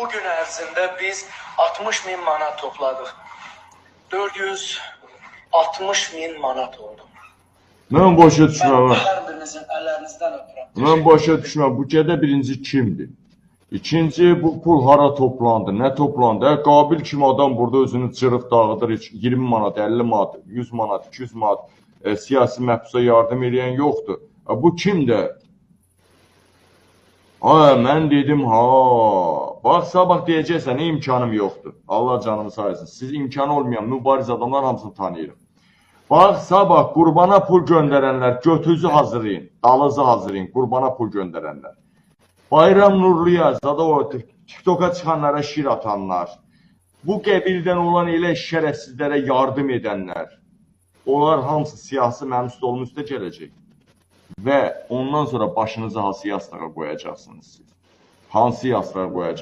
bu gün ərzində biz 60 min manat topladıq. 460 min manat oldu. Mən başa Mən düşmürəm. hər birinizin əllərinizdən öpürəm. Mən başa düşmürəm. Bu gədə birinci kimdir? İkinci bu pul hara toplandı? Nə toplandı? Hə, qabil kimi adam burada özünü cırıq dağıdır. heç 20 manat, 50 manat, 100 manat, 200 manat e, siyasi məhbusa yardım edən yoxdur. E, bu kimdir? Ay, mən dedim, ha, bax sabah deyəcəksən, imkanım yoxdur. Allah canımı sayısın. Siz imkanı olmayan mübariz adamlar hamısını tanıyırım. Bax, sabah qurbana pul göndərənlər götüzü hazırlayın, dalızı hazırlayın, qurbana pul göndərənlər. Bayram Nurluya, zada o TikToka çıxanlara şir atanlar, bu qəbildən olan elə şərəfsizlərə yardım edənlər, onlar hamısı siyasi mənim stolumuzda gələcək. Və ondan sonra başınızı hansı yastığa qoyacaqsınız siz? Hansı yastığa qoyacaqsınız?